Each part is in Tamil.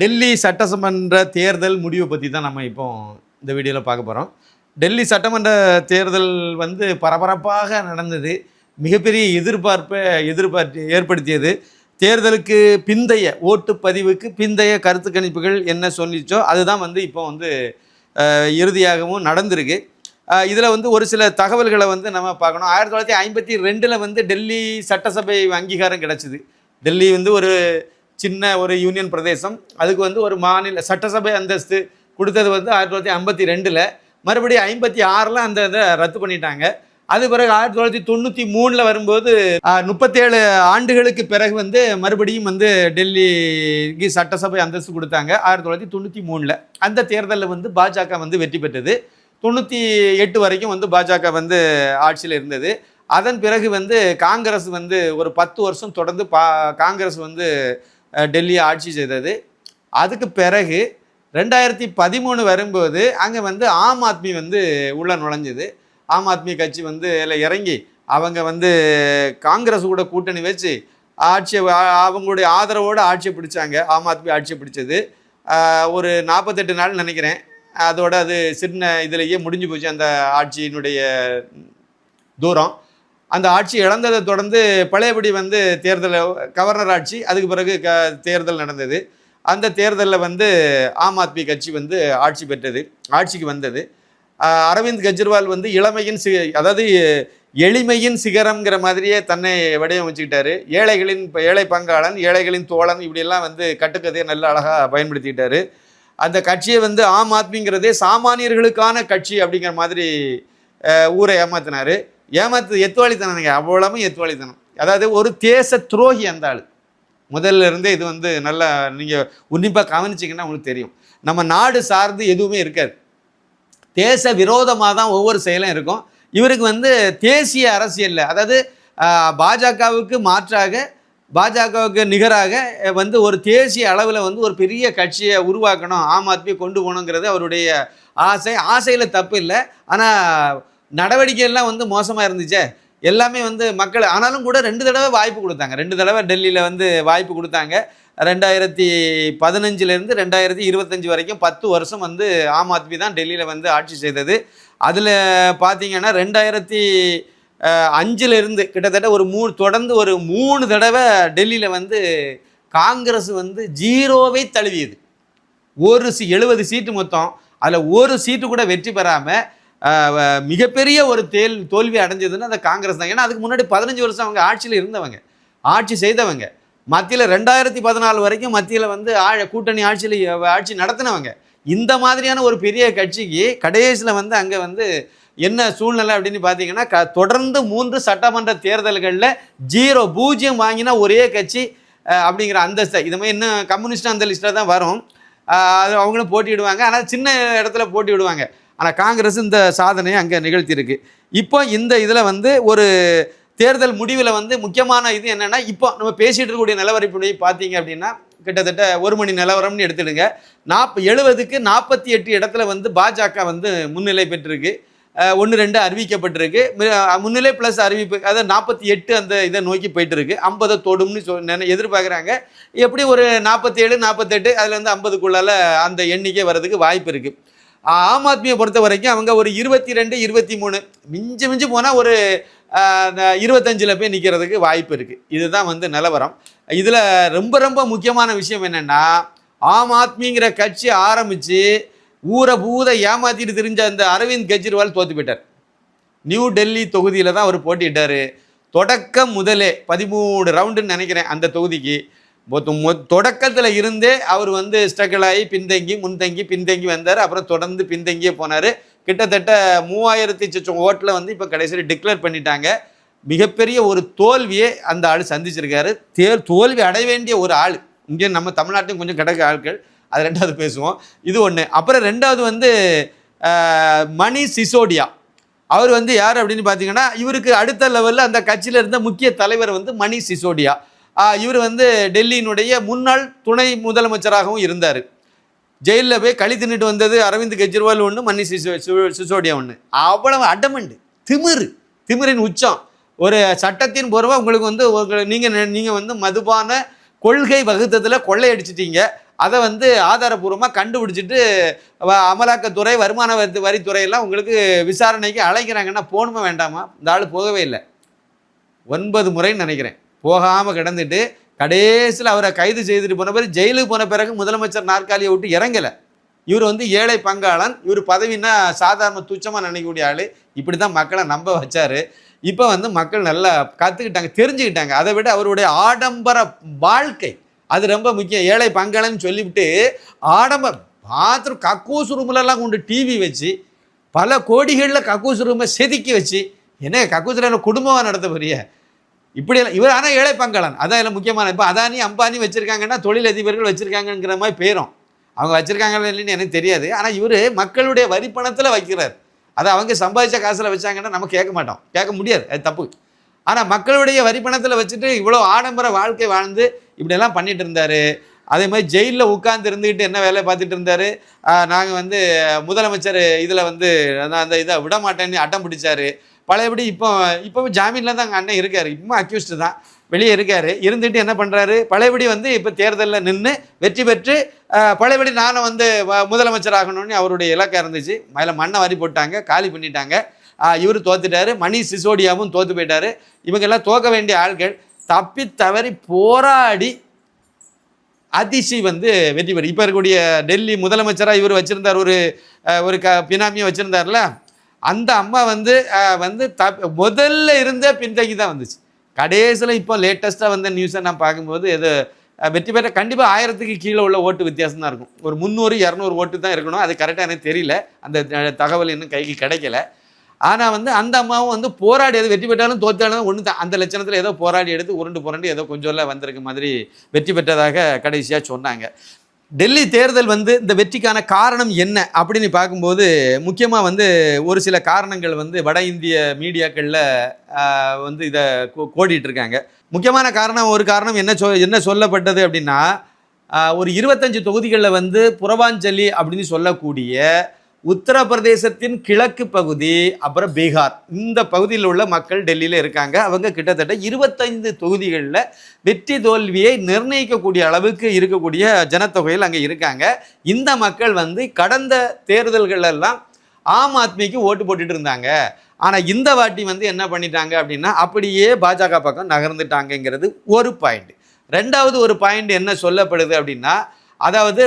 டெல்லி சட்டசமன்ற தேர்தல் முடிவை பற்றி தான் நம்ம இப்போ இந்த வீடியோவில் பார்க்க போகிறோம் டெல்லி சட்டமன்ற தேர்தல் வந்து பரபரப்பாக நடந்தது. மிகப்பெரிய எதிர்பார்ப்பை எதிர்பார்ப்பு ஏற்படுத்தியது. தேர்தலுக்கு பிந்தைய ஓட்டுப்பதிவுக்கு பிந்தைய கருத்து கணிப்புகள் என்ன சொல்லிச்சோ அதுதான் வந்து இப்போ வந்து இறுதியாகவும் நடந்திருக்கு. இதில் வந்து ஒரு சில தகவல்களை வந்து நம்ம பார்க்கணும். ஆயிரத்தி தொள்ளாயிரத்தி ஐம்பத்தி ரெண்டில் வந்து டெல்லி சட்டசபை அங்கீகாரம் கிடச்சிது. டெல்லி வந்து ஒரு சின்ன ஒரு யூனியன் பிரதேசம். அதுக்கு வந்து ஒரு மாநில சட்டசபை அந்தஸ்து கொடுத்தது வந்து ஆயிரத்தி தொள்ளாயிரத்தி ஐம்பத்தி ரெண்டில். மறுபடியும் ஐம்பத்தி ஆறில் அந்த இதை ரத்து பண்ணிட்டாங்க. அது பிறகு ஆயிரத்தி தொள்ளாயிரத்தி தொண்ணூற்றி மூணில் வரும்போது முப்பத்தேழு ஆண்டுகளுக்கு பிறகு வந்து மறுபடியும் வந்து டெல்லிக்கு சட்டசபை அந்தஸ்து கொடுத்தாங்க ஆயிரத்தி தொள்ளாயிரத்தி தொண்ணூற்றி மூணில். அந்த தேர்தலில் வந்து பாஜக வந்து வெற்றி பெற்றது. தொண்ணூற்றி எட்டு வரைக்கும் வந்து பாஜக வந்து ஆட்சியில் இருந்தது. அதன் பிறகு வந்து காங்கிரஸ் வந்து ஒரு பத்து வருஷம் தொடர்ந்து பா காங்கிரஸ் வந்து டெல்லியை ஆட்சி செய்தது. அதுக்கு பிறகு ரெண்டாயிரத்தி பதிமூணு வரும்போது அங்கே வந்து ஆம் ஆத்மி வந்து உள்ள நுழைஞ்சது. ஆம் ஆத்மி கட்சி வந்து இதில் இறங்கி அவங்க வந்து காங்கிரஸ் கூட கூட்டணி வச்சு ஆட்சியை அவங்களுடைய ஆதரவோடு ஆட்சியை பிடிச்சாங்க. ஆம் ஆத்மி ஆட்சியை பிடிச்சது. ஒரு நாற்பத்தெட்டு நாள் நினைக்கிறேன். அதோட அது சின்ன இதுலேயே முடிஞ்சு போச்சு அந்த ஆட்சியினுடைய தூரம். அந்த ஆட்சி இழந்ததை தொடர்ந்து பழையபடி வந்து தேர்தல் கவர்னர் ஆட்சி அதுக்கு பிறகு க தேர்தல் நடந்தது. அந்த தேர்தலில் வந்து ஆம் ஆத்மி கட்சி வந்து ஆட்சி பெற்றது ஆட்சிக்கு வந்தது. அரவிந்த் கெஜ்ரிவால் வந்து இளமையின் சி அதாவது எளிமையின் சிகரம்ங்கிற மாதிரியே தன்னை வடிவமைச்சுக்கிட்டாரு. ஏழைகளின் ஏழை பங்காளன் ஏழைகளின் தோழன் இப்படியெல்லாம் வந்து கட்டுக்கதையை நல்ல அழகாக பயன்படுத்திக்கிட்டாரு. அந்த கட்சியை வந்து ஆம் ஆத்மிங்கிறதே சாமானியர்களுக்கான கட்சி அப்படிங்கிற மாதிரி ஊரை ஏமாத்தினாரு. ஏமாத்து எத்துவாளித்தனங்க அவ்வளவும் எத்துவாளித்தனம் அதாவது ஒரு தேச துரோகி அந்த ஆள். முதல்ல இருந்தே இது வந்து நல்லா நீங்கள் உன்னிப்பாக கவனிச்சிங்கன்னா உங்களுக்கு தெரியும். நம்ம நாடு சார்ந்து எதுவுமே இருக்காது. தேச விரோதமாக தான் ஒவ்வொரு செயலும் இருக்கும். இவருக்கு வந்து தேசிய அரசியலில் அதாவது பாஜகவுக்கு மாற்றாக பாஜகவுக்கு நிகராக வந்து ஒரு தேசிய அளவில் வந்து ஒரு பெரிய கட்சியை உருவாக்கணும் ஆம் ஆத்மி கொண்டு போகணுங்கிறது அவருடைய ஆசை. ஆசையில் தப்பு இல்லை. ஆனால் நடவடிக்கையெல்லாம் வந்து மோசமாக இருந்துச்சே. எல்லாமே வந்து மக்கள் ஆனாலும் கூட ரெண்டு தடவை வாய்ப்பு கொடுத்தாங்க. ரெண்டு தடவை டெல்லியில் வந்து வாய்ப்பு கொடுத்தாங்க. ரெண்டாயிரத்தி பதினஞ்சுலேருந்து ரெண்டாயிரத்தி இருபத்தஞ்சி வரைக்கும் பத்து வருஷம் வந்து ஆம் ஆத்மி தான் டெல்லியில் வந்து ஆட்சி செய்தது. அதில் பார்த்தீங்கன்னா ரெண்டாயிரத்தி அஞ்சிலிருந்து கிட்டத்தட்ட ஒரு மூணு தொடர்ந்து ஒரு மூணு தடவை டெல்லியில் வந்து காங்கிரஸ் வந்து ஜீரோவை தழுவியது. ஒரு சி எழுபது சீட்டு மொத்தம். அதில் ஒரு சீட்டு கூட வெற்றி பெறாமல் மிகப்பெரிய ஒரு தேல் தோல்வி அடைஞ்சதுன்னு அந்த காங்கிரஸ் தான். ஏன்னா அதுக்கு முன்னாடி பதினஞ்சு வருஷம் அவங்க ஆட்சியில் இருந்தவங்க ஆட்சி செய்தவங்க. மத்தியில் ரெண்டாயிரத்தி பதினாலு வரைக்கும் மத்தியில் வந்து ஆ கூட்டணி ஆட்சியில் ஆட்சி நடத்தினவங்க. இந்த மாதிரியான ஒரு பெரிய கட்சிக்கு கடைசியில் வந்து அங்கே வந்து என்ன சூழ்நிலை அப்படின்னு பார்த்தீங்கன்னா க தொடர்ந்து மூன்று சட்டமன்ற தேர்தல்களில் ஜீரோ பூஜ்ஜியம் வாங்கினா ஒரே கட்சி அப்படிங்கிற அந்தஸ்தை. இது மாதிரி இன்னும் கம்யூனிஸ்ட் அந்த லிஸ்ட்டில் தான் வரும். அது அவங்களும் போட்டிவிடுவாங்க ஆனால் சின்ன இடத்துல போட்டி விடுவாங்க ஆனால் காங்கிரஸ் இந்த சாதனையை அங்கே நிகழ்த்தியிருக்கு. இப்போ இந்த இதில் வந்து ஒரு தேர்தல் முடிவில் வந்து முக்கியமான இது என்னென்னா இப்போ நம்ம பேசிகிட்டு இருக்கக்கூடிய நிலவரப்படி பார்த்தீங்க அப்படின்னா கிட்டத்தட்ட ஒரு மணி நிலவரம்னு எடுத்துடுங்க. நாப் எழுபதுக்கு நாற்பத்தி எட்டு இடத்துல வந்து பாஜக வந்து முன்னிலை பெற்றிருக்கு. ஒன்று ரெண்டு அறிவிக்கப்பட்டிருக்கு. முன்னிலை ப்ளஸ் அறிவிப்பு அதாவது நாற்பத்தி எட்டு அந்த இதை நோக்கி போயிட்டு இருக்கு ஐம்பதை தொடும்னு சொ எதிர்பார்க்குறாங்க. எப்படி ஒரு நாற்பத்தி ஏழு நாற்பத்தெட்டு அதில் வந்து ஐம்பதுக்குள்ளால அந்த எண்ணிக்கை வர்றதுக்கு வாய்ப்பு இருக்குது ஆம் ஆத்மியை பொறுத்த வரைக்கும் அவங்க ஒரு இருபத்தி ரெண்டு இருபத்தி மூணு மிஞ்சி மிஞ்சி போனால் ஒரு இருபத்தஞ்சில் போய் நிற்கிறதுக்கு வாய்ப்பு இருக்குது இதுதான் வந்து நிலவரம். இதில் ரொம்ப ரொம்ப முக்கியமான விஷயம் என்னென்னா ஆம் ஆத்மிங்கிற கட்சி ஆரம்பித்து ஊரை பூத ஏமாற்றிட்டு தெரிஞ்ச அந்த அரவிந்த் கெஜ்ரிவால் தோத்து போயிட்டார். நியூ டெல்லி தொகுதியில் தான் அவர் போட்டிட்டார் தொடக்கம் முதலே பதிமூணு ரவுண்டுன்னு நினைக்கிறேன் அந்த தொகுதிக்கு. தொடக்கத்தில் இருந்தே அவர் வந்து ஸ்ட்ரகிள் ஆகி பின்தங்கி முன்தங்கி பின்தங்கி வந்தார். அப்புறம் தொடர்ந்து பின்தங்கியே போனார். கிட்டத்தட்ட மூவாயிரத்தி சச்சம் ஓட்டில் வந்து இப்போ கடைசியில் டிக்ளேர் பண்ணிட்டாங்க. மிகப்பெரிய ஒரு தோல்வியை அந்த ஆள் சந்திச்சிருக்காரு. தேர் தோல்வி அடைய வேண்டிய ஒரு ஆள். இங்கே நம்ம தமிழ்நாட்டையும் கொஞ்சம் கிடக்க ஆட்கள். அது ரெண்டாவது பேசுவோம். இது ஒன்று அப்புறம் ரெண்டாவது வந்து மணி சிசோடியா. அவர் வந்து யார் அப்படின்னு பார்த்தீங்கன்னா இவருக்கு அடுத்த லெவலில் அந்த கட்சியில் இருந்த முக்கிய தலைவர் வந்து மணி சிசோடியா. இவர் வந்து டெல்லியினுடைய முன்னாள் துணை முதலமைச்சராகவும் இருந்தார். ஜெயிலில் போய் களி தின்னுட்டு வந்தது அரவிந்த் கெஜ்ரிவால் ஒன்று மன்னி சிசோ சிசோடியா ஒன்று அவ்வளவு அடமண்டு திமிரு திமிரின் உச்சம். ஒரு சட்டத்தின் பூர்வம் உங்களுக்கு வந்து உங்களுக்கு நீங்கள் நீங்கள் வந்து மதுபான கொள்கை வகுத்ததில் கொள்ளையடிச்சிட்டீங்க. அதை வந்து ஆதாரபூர்வமாக கண்டுபிடிச்சிட்டு அமலாக்கத்துறை வருமான வரி வரித்துறையெல்லாம் உங்களுக்கு விசாரணைக்கு அழைக்கிறாங்கன்னா போகணுமா வேண்டாமா? இந்த ஆள் போகவே இல்லை. ஒன்பது முறைன்னு நினைக்கிறேன். போகாமல் கிடந்துட்டு கடைசியில் அவரை கைது செய்துட்டு போன பிறகு ஜெயிலுக்கு போன பிறகு முதலமைச்சர் நாற்காலியை விட்டு இறங்கலை. இவர் வந்து ஏழை பங்காளன். இவர் பதவின்னா சாதாரண துச்சமாக நினைக்கக்கூடிய ஆள். இப்படி தான் மக்களை நம்ப வச்சார். இப்போ வந்து மக்கள் நல்லா கற்றுக்கிட்டாங்க தெரிஞ்சுக்கிட்டாங்க. அதை விட அவருடைய ஆடம்பர வாழ்க்கை அது ரொம்ப முக்கியம். ஏழை பங்காளன்னு சொல்லிவிட்டு ஆடம்பரம் பாத்ரூம் கக்கூஸ் ரூம்லலாம் கொண்டு டிவி வச்சு பல கோடிகளில் கக்கூஸ் ரூமை செதுக்கி வச்சு என்ன கக்கூஸில் குடும்பமாக நடத்த பெரிய இப்படியெல்லாம் இவர் ஆனால் ஏழை பங்காளன். அதான் இதில் முக்கியமான இப்போ அதானி அம்பானி வச்சுருக்காங்கன்னா தொழிலதிபர்கள் வச்சுருக்காங்கங்கிற மாதிரி பேரும். அவங்க வச்சுருக்காங்களா இல்லைன்னு எனக்கு தெரியாது. ஆனால் இவர் மக்களுடைய வரி பணத்தில் வைக்கிறார். அதை அவங்க சம்பாதிச்ச காசில் வச்சாங்கன்னா நம்ம கேட்க மாட்டோம். கேட்க முடியாது. அது தப்பு. ஆனால் மக்களுடைய வரி பணத்தில் வச்சுட்டு இவ்வளோ ஆடம்பர வாழ்க்கை வாழ்ந்து இப்படியெல்லாம் பண்ணிட்டு இருந்தார். அதே மாதிரி ஜெயிலில் உட்கார்ந்து இருந்துக்கிட்டு என்ன வேலையை பார்த்துட்டு இருந்தார்? நாங்கள் வந்து முதலமைச்சர் இதில் வந்து நான் அந்த இதை விட மாட்டேன்னு அட்டம் பிடிச்சாரு. பழையபடி இப்போ இப்போ ஜாமீனில் தான் அங்கே அண்ணன் இருக்கார். இப்போ அக்யூஸ்டு தான். வெளியே இருக்கார். இருந்துட்டு என்ன பண்ணுறாரு பழையபடி வந்து இப்போ தேர்தலில் நின்று வெற்றி பெற்று பழையபடி நானும் வந்து வ- முதலமைச்சர் ஆகணும்னு அவருடைய இலக்கா இருந்துச்சு. அதில் மண்ணை வரி போட்டாங்க காலி பண்ணிட்டாங்க. இவர் தோத்துட்டாரு. மணி சிசோடியாவும் தோத்து போயிட்டாரு. இவங்கெல்லாம் தோக்க வேண்டிய ஆட்கள் தப்பி தவறி போராடி அதிசி வந்து வெற்றி பெறும் இப்போ இருக்கக்கூடிய டெல்லி முதலமைச்சராக இவர் வச்சுருந்தார் ஒரு ஒரு க பினாமியை வச்சுருந்தார்ல? அந்த அம்மா வந்து வந்து த முதல்ல இருந்தே பின்தங்கி தான் வந்துச்சு. கடைசியில் இப்போ லேட்டஸ்ட்டாக வந்த நியூஸை நான் பார்க்கும்போது எது வெற்றி பெற்ற கண்டிப்பாக ஆயிரத்துக்கு கீழே உள்ள ஓட்டு வித்தியாசம் தான் இருக்கும். ஒரு முந்நூறு இரநூறு ஓட்டு தான் இருக்கணும். அது கரெக்டாக எனக்கு தெரியல. அந்த தகவல் இன்னும் கைக்கு கிடைக்கல. ஆனால் வந்து அந்த அம்மாவும் வந்து போராடி எது வெற்றி பெற்றாலும் தோத்தாலும் ஒன்று தான். அந்த லட்சணத்தில் ஏதோ போராடி எடுத்து உருண்டு புரண்டு ஏதோ கொஞ்சம் வந்திருக்க மாதிரி வெற்றி பெற்றதாக கடைசியாக சொன்னாங்க. டெல்லி தேர்தல் வந்து இந்த வெற்றிக்கான காரணம் என்ன அப்படின்னு பார்க்கும்போது முக்கியமாக வந்து ஒரு சில காரணங்கள் வந்து வட இந்திய மீடியாக்களில் வந்து இதை கோடிட்டு இருக்காங்க முக்கியமான காரணம் ஒரு காரணம் என்ன சொ என்ன சொல்லப்பட்டது அப்படின்னா ஒரு இருபத்தஞ்சு தொகுதிகளில் வந்து புறவாஞ்சலி அப்படின்னு சொல்லக்கூடிய உத்தரப்பிரதேசத்தின் கிழக்கு பகுதி அப்புறம் பீகார். இந்த பகுதியில் உள்ள மக்கள் டெல்லியில் இருக்காங்க. அவங்க கிட்டத்தட்ட இருபத்தைந்து தொகுதிகளில் வெற்றி தோல்வியை நிர்ணயிக்கக்கூடிய அளவுக்கு இருக்கக்கூடிய ஜனத்தொகையில் அங்கே இருக்காங்க. இந்த மக்கள் வந்து கடந்த தேர்தல்களெல்லாம் ஆம் ஆத்மிக்கு ஓட்டு போட்டுட்டு இருந்தாங்க. ஆனால் இந்த வாட்டி வந்து என்ன பண்ணிட்டாங்க அப்படின்னா அப்படியே பாஜக பக்கம் நகர்ந்துட்டாங்கங்கிறது ஒரு பாயிண்ட் ரெண்டாவது ஒரு பாயிண்ட் என்ன சொல்லப்படுது அப்படின்னா அதாவது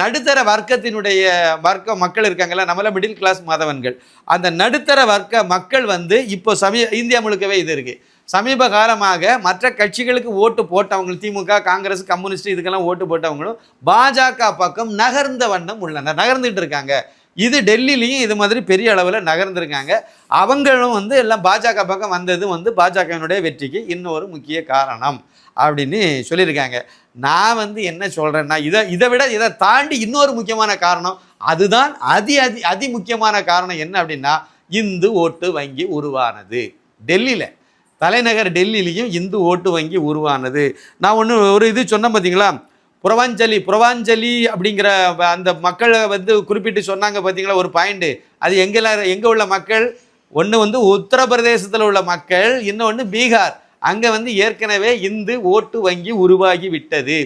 நடுத்தர வர்க்கத்தினுடைய வர்க்க மக்கள் இருக்காங்கல்ல நம்மள மிடில் கிளாஸ் மாதவன்கள். அந்த நடுத்தர வர்க்க மக்கள் வந்து இப்போ சமீ இந்தியா முழுக்கவே இது இருக்குது சமீப காலமாக மற்ற கட்சிகளுக்கு ஓட்டு போட்டவங்க திமுக காங்கிரஸ் கம்யூனிஸ்ட் இதுக்கெல்லாம் ஓட்டு போட்டவங்களும் பாஜக பக்கம் நகர்ந்த வண்ணம் உள்ளனர் நகர்ந்துட்டு இருக்காங்க. இது டெல்லிலையும் இது மாதிரி பெரிய அளவில் நகர்ந்துருக்காங்க. அவங்களும் வந்து எல்லாம் பாஜக பக்கம் வந்தது வந்து பாஜகவினுடைய வெற்றிக்கு இன்னொரு முக்கிய காரணம் அப்படின்னு சொல்லியிருக்காங்க. நான் வந்து என்ன சொல்கிறேன்னா இதை இதை விட இதை தாண்டி இன்னொரு முக்கியமான காரணம் அதுதான் அதி அதி அதி முக்கியமான காரணம் என்ன அப்படின்னா இந்து ஓட்டு வங்கி உருவானது. டெல்லியில் தலைநகர் டெல்லியிலையும் இந்து ஓட்டு வங்கி உருவானது. நான் ஒன்று ஒரு இது சொன்னேன் பார்த்தீங்களா புறவாஞ்சலி புறவாஞ்சலி அப்படிங்கிற அந்த மக்களை வந்து குறிப்பிட்டு சொன்னாங்க பார்த்தீங்களா? ஒரு பாயிண்ட்டு அது எங்கெல்லாம் எங்கே உள்ள மக்கள்? ஒன்று வந்து உத்தரப்பிரதேசத்தில் உள்ள மக்கள் இன்னொன்று பீகார். அங்கே வந்து ஏற்கனவே இந்து ஓட்டு வங்கி உருவாகி விட்டது.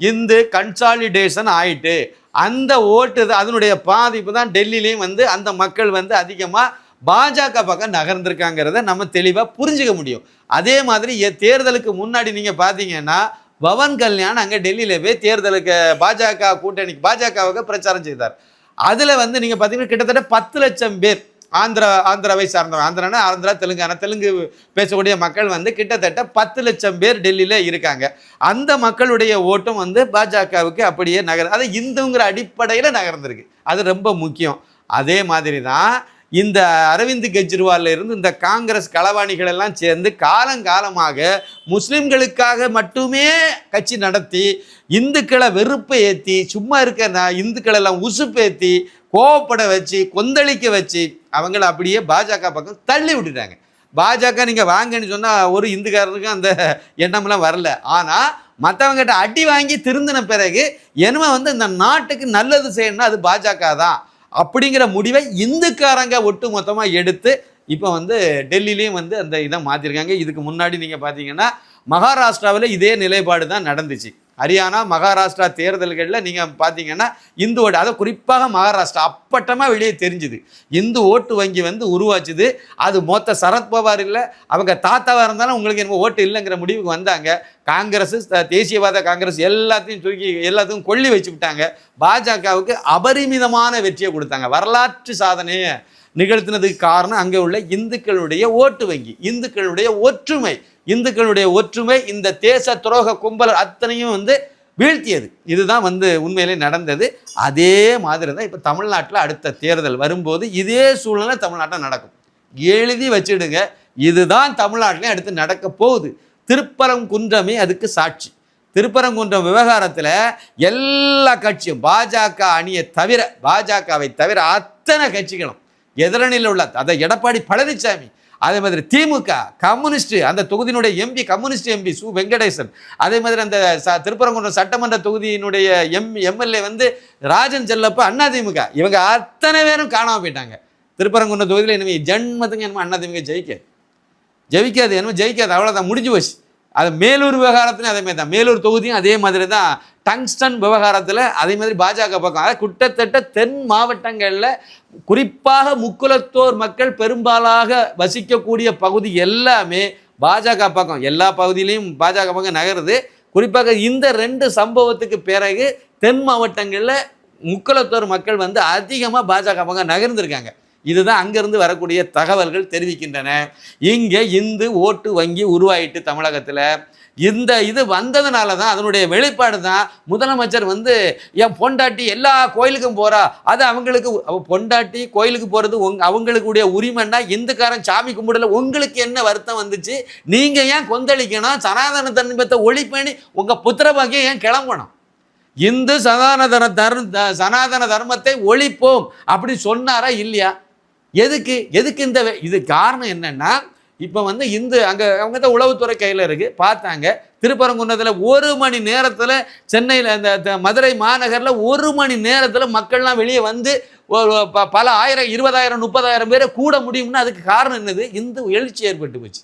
இந்து கன்சாலிடேஷன் ஆயிட்டு அந்த ஓட்டு தான் அதனுடைய பாதிப்பு தான் டெல்லியிலையும் வந்து அந்த மக்கள் வந்து அதிகமாக பாஜக பக்கம் நகர்ந்திருக்காங்கிறத நம்ம தெளிவாக புரிஞ்சுக்க முடியும். அதே மாதிரி தேர்தலுக்கு முன்னாடி நீங்கள் பார்த்தீங்கன்னா பவன் கல்யாண் அங்கே டெல்லியில் போய் தேர்தலுக்கு பாஜக கூட்டணிக்கு பாஜகவுக்கு பிரச்சாரம் செய்தார். அதில் வந்து நீங்கள் பார்த்தீங்கன்னா கிட்டத்தட்ட பத்து லட்சம் பேர் ஆந்திரா ஆந்திராவை சார்ந்தவங்க ஆந்திரானா ஆந்திரா தெலுங்கானா தெலுங்கு பேசக்கூடிய மக்கள் வந்து கிட்டத்தட்ட பத்து லட்சம் பேர் டெல்லியில் இருக்காங்க. அந்த மக்களுடைய ஓட்டம் வந்து பாஜகவுக்கு அப்படியே நகர் அது இந்துங்கிற அடிப்படையில் நகர்ந்திருக்கு. அது ரொம்ப முக்கியம். அதே மாதிரி தான் இந்த அரவிந்த் கெஜ்ரிவால்ல இருந்து இந்த காங்கிரஸ் களவாணிகள் எல்லாம் சேர்ந்து காலங்காலமாக முஸ்லிம்களுக்காக மட்டுமே கட்சி நடத்தி இந்துக்களை வெறுப்பை ஏற்றி சும்மா இருக்க ந- இந்துக்களை எல்லாம் உசுப்பேத்தி கோவப்பட வச்சு கொந்தளிக்க வச்சு அவங்கள அப்படியே பாஜக பக்கம் தள்ளி விட்டுட்டாங்க. பாஜக நீங்கள் வாங்கன்னு சொன்னால் ஒரு இந்துக்காரருக்கும் அந்த எண்ணம்லாம் வரல. ஆனால் மற்றவங்ககிட்ட அடி வாங்கி திருந்தின பிறகு என்னமோ வந்து இந்த நாட்டுக்கு நல்லது செய்யணும்னா அது பாஜக தான். அப்படிங்கிற முடிவை இந்துக்காரங்க ஒட்டு மொத்தமாக எடுத்து இப்போ வந்து டெல்லிலையும் வந்து அந்த இதை மாற்றிருக்காங்க இதுக்கு முன்னாடி நீங்கள் பார்த்தீங்கன்னா மகாராஷ்டிராவில் இதே நிலைப்பாடு தான் நடந்துச்சு. ஹரியானா மகாராஷ்டிரா தேர்தல்களில் நீங்கள் பார்த்தீங்கன்னா இந்து ஓட்டு அதை குறிப்பாக மகாராஷ்டிரா அப்பட்டமாக வெளியே தெரிஞ்சுது. இந்து ஓட்டு வங்கி வந்து உருவாச்சுது. அது மொத்த சரத்பவார் இல்லை அவங்க தாத்தாவாக இருந்தாலும் உங்களுக்கு என்ன ஓட்டு இல்லைங்கிற முடிவுக்கு வந்தாங்க. காங்கிரஸ் தேசியவாத காங்கிரஸ் எல்லாத்தையும் தூக்கி எல்லாத்தையும் கொள்ளி வச்சு விட்டாங்க பாஜகவுக்கு அபரிமிதமான வெற்றியை கொடுத்தாங்க. வரலாற்று சாதனையை நிகழ்த்தினதுக்கு காரணம் அங்கே உள்ள இந்துக்களுடைய ஓட்டு வங்கி இந்துக்களுடைய ஒற்றுமை. இந்துக்களுடைய ஒற்றுமை இந்த தேச துரோக கும்பல் அத்தனையும் வந்து வீழ்த்தியது. இதுதான் வந்து உண்மையிலே நடந்தது. அதே மாதிரி தான் இப்போ தமிழ்நாட்டில் அடுத்த தேர்தல் வரும்போது இதே சூழ்நிலை தமிழ்நாட்டில் நடக்கும். எழுதி வச்சுடுங்க. இதுதான் தமிழ்நாட்டிலையும் அடுத்து நடக்க போகுது. திருப்பரங்குன்றமே அதுக்கு சாட்சி. திருப்பரங்குன்றம் விவகாரத்தில் எல்லா கட்சியும் பாஜக அணியை தவிர பாஜகவை தவிர அத்தனை கட்சிகளும் எதிரணியில் உள்ள அதை எடப்பாடி பழனிசாமி அதே மாதிரி திமுக கம்யூனிஸ்ட் அந்த தொகுதியினுடைய MP communist MP Su Venkatesan. அதே மாதிரி அந்த ச திருப்பரங்குன்றம் சட்டமன்ற தொகுதியினுடைய எம் எம்எல்ஏ வந்து ராஜன் செல்லப்ப அண்ணா திமுக. இவங்க அத்தனை பேரும் காணாமல் போயிட்டாங்க. திருப்பரங்குன்றம் தொகுதியில் இனிமே ஜென்மத்துக்கு என்னமோ அண்ணா திமுக ஜெயிக்க. ஜெயிக்காது என்னமோ ஜெயிக்காது அவ்வளோதான் முடிஞ்சு போச்சு. அது மேலூர் விவகாரத்துலையும் அதே மாதிரி தான். மேலூர் தொகுதியும் அதே மாதிரி தான். டங்ஸ்டன் விவகாரத்தில் அதே மாதிரி பாஜக பக்கம். அதாவது கிட்டத்தட்ட தென் மாவட்டங்களில் குறிப்பாக முக்குலத்தோர் மக்கள் பெரும்பாலாக வசிக்கக்கூடிய பகுதி எல்லாமே பாஜக பக்கம். எல்லா பகுதியிலையும் பாஜக பக்கம் நகருது. குறிப்பாக இந்த ரெண்டு சம்பவத்துக்கு பிறகு தென் மாவட்டங்களில் முக்குலத்தோர் மக்கள் வந்து அதிகமாக பாஜக பக்கம் நகர்ந்திருக்காங்க. இதுதான் அங்கேருந்து வரக்கூடிய தகவல்கள் தெரிவிக்கின்றன. இங்கே இந்து ஓட்டு வங்கி உருவாயிட்டு தமிழகத்தில். இந்த இது வந்ததுனால தான் அதனுடைய வெளிப்பாடு தான் முதலமைச்சர் வந்து என் பொண்டாட்டி எல்லா கோயிலுக்கும் போகிறா அது அவங்களுக்கு பொண்டாட்டி கோயிலுக்கு போகிறது உங் அவங்களுக்குடைய உரிமைன்னா இந்துக்காரன் சாமி கும்பிடல உங்களுக்கு என்ன வருத்தம் வந்துச்சு? நீங்கள் ஏன் கொந்தளிக்கணும்? சனாதன தன்மத்தை ஒழிப்பேணி உங்கள் புத்திர பாக்கியம் ஏன் கிளம்பணும்? இந்து சனாதன தர்ம த- சனாதன தர்மத்தை ஒழிப்போம். அப்படி சொன்னாரா இல்லையா? எதுக்கு எதுக்கு இந்த இது காரணம் என்னன்னா இப்போ வந்து இந்து அங்கே அவங்க தான் உளவுத்துறை கையில் இருக்கு. பார்த்தாங்க. திருப்பரங்குன்றத்தில் ஒரு மணி நேரத்தில் சென்னையில் அந்த த- மதுரை மாநகரில் ஒரு மணி நேரத்தில் மக்கள்லாம் வெளியே வந்து ப- பல ஆயிரம் இருபதாயிரம் முப்பதாயிரம் பேரை கூட முடியும்னா அதுக்கு காரணம் என்னது? இந்து எழுச்சி ஏற்பட்டு போச்சு.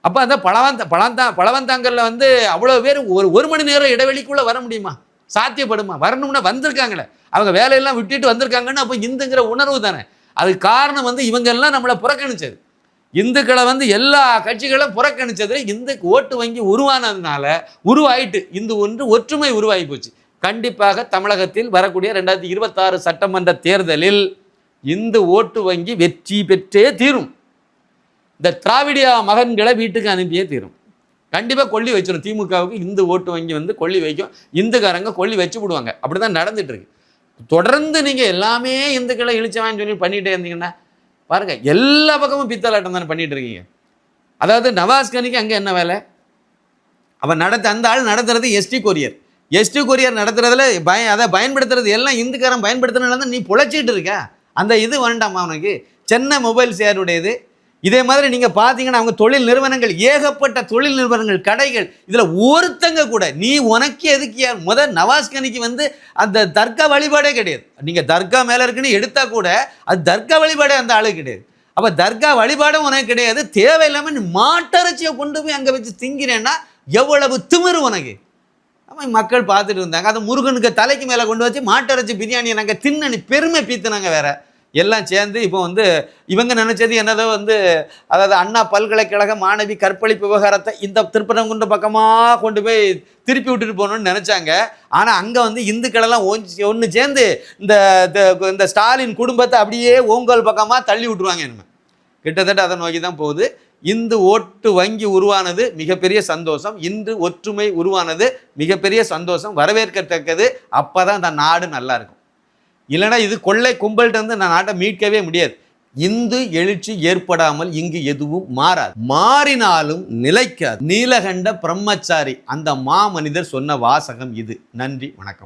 அப்போ அந்த பழவந்த பழந்தா பழவந்தாங்கல்ல வந்து அவ்வளோ பேர் ஒரு ஒரு மணி நேரம் இடைவெளிக்குள்ளே வர முடியுமா? சாத்தியப்படுமா? வரணும்னா வந்திருக்காங்களே. அவங்க வேலையெல்லாம் விட்டுட்டு வந்திருக்காங்கன்னு அப்போ இந்துங்கிற உணர்வு தானே. அதுக்கு காரணம் வந்து இவங்கெல்லாம் நம்மளை புறக்கணிச்சது. இந்துக்களை வந்து எல்லா கட்சிகளும் புறக்கணிச்சது இந்து ஓட்டு வங்கி உருவானதுனால உருவாயிட்டு இந்து ஒன்று ஒற்றுமை உருவாகி போச்சு. கண்டிப்பாக தமிழகத்தில் வரக்கூடிய ரெண்டாயிரத்தி இருபத்தாறு சட்டமன்ற தேர்தலில் இந்து ஓட்டு வங்கி வெற்றி பெற்றே தீரும். இந்த திராவிடியா மகன்களை வீட்டுக்கு அனுப்பியே தீரும். கண்டிப்பாக கொல்லி வச்சிடும் திமுகவுக்கு இந்து ஓட்டு வங்கி வந்து கொல்லி வைக்கும். இந்துக்காரங்க கொல்லி வச்சு விடுவாங்க. அப்படி தான் நடந்துட்டு இருக்கு. தொடர்ந்து நீங்கள் எல்லாமே இந்துக்களை இழிச்சவான்னு சொல்லி பண்ணிகிட்டே இருந்தீங்கன்னா பாருங்க எல்லா பக்கமும் பித்தலாட்டம் தானே பண்ணிகிட்டு இருக்கீங்க. அதாவது நவாஸ்கனிக்கு அங்கே என்ன வேலை? அவன் நடத்த அந்த ஆள் நடத்துறது எஸ்டி கொரியர். எஸ்டி கொரியர் நடத்துறதுல பய அதை பயன்படுத்துறது எல்லாம் இந்துக்காரன் பயன்படுத்துறதுனால தான் நீ பொழைச்சிட்டு இருக்க. அந்த இது வேண்டாமா அவனுக்கு சென்னை மொபைல்ஸ் யாருடையது இதே மாதிரி நீங்கள் பார்த்தீங்கன்னா அவங்க தொழில் நிறுவனங்கள் ஏகப்பட்ட தொழில் நிறுவனங்கள் கடைகள் இதில் ஒருத்தங்க கூட நீ உனக்கு எதுக்கு யார் முத நவாஸ்கனிக்கு வந்து அந்த தர்கா வழிபாடே கிடையாது. நீங்கள் தர்கா மேலே இருக்குன்னு எடுத்தால் கூட அது தர்கா வழிபாடே அந்த ஆளுக்கு கிடையாது. அப்போ தர்கா வழிபாடும் உனக்கு கிடையாது. தேவையில்லாமல் நீ மாட்டரைச்சியை கொண்டு போய் அங்கே வச்சு திங்கிறேன்னா எவ்வளவு திமிரு உனக்கு? அவன் மக்கள் பார்த்துட்டு இருந்தாங்க. அதை முருகனுக்கு தலைக்கு மேலே கொண்டு வச்சு மாட்டரைச்சி பிரியாணியை நாங்கள் தின்னு பெருமை பீத்துனாங்க வேற. எல்லாம் சேர்ந்து இப்போ வந்து இவங்க நினைச்சது என்னதோ வந்து அதாவது அண்ணா பல்கலைக்கழக மாணவி கற்பழிப்பு விவகாரத்தை இந்த திருப்பரங்குன்ற பக்கமாக கொண்டு போய் திருப்பி விட்டுட்டு போகணும்னு நினச்சாங்க. ஆனால் அங்கே வந்து இந்துக்களெல்லாம் ஒன்று ஒன்று சேர்ந்து இந்த இந்த- இந்த ஸ்டாலின் குடும்பத்தை அப்படியே ஓங்கல் பக்கமாக தள்ளி விட்டுருவாங்க என்ன கிட்டத்தட்ட அதை நோக்கி தான் போகுது. இந்து ஓட்டு வங்கி உருவானது மிகப்பெரிய சந்தோஷம். இந்து ஒற்றுமை உருவானது மிகப்பெரிய சந்தோஷம். வரவேற்கத்தக்கது. அப்போ தான் இந்த நாடு நல்லா இருக்கும். இல்லைன்னா இது கொள்ளை கும்பல்கிட்ட வந்து நான் நாட்டை மீட்கவே முடியாது. இந்து எழுச்சி ஏற்படாமல் இங்கு எதுவும் மாறாது. மாறினாலும் நிலைக்காது. நீலகண்ட பிரம்மச்சாரி அந்த மாமனிதர் சொன்ன வாசகம் இது. நன்றி வணக்கம்.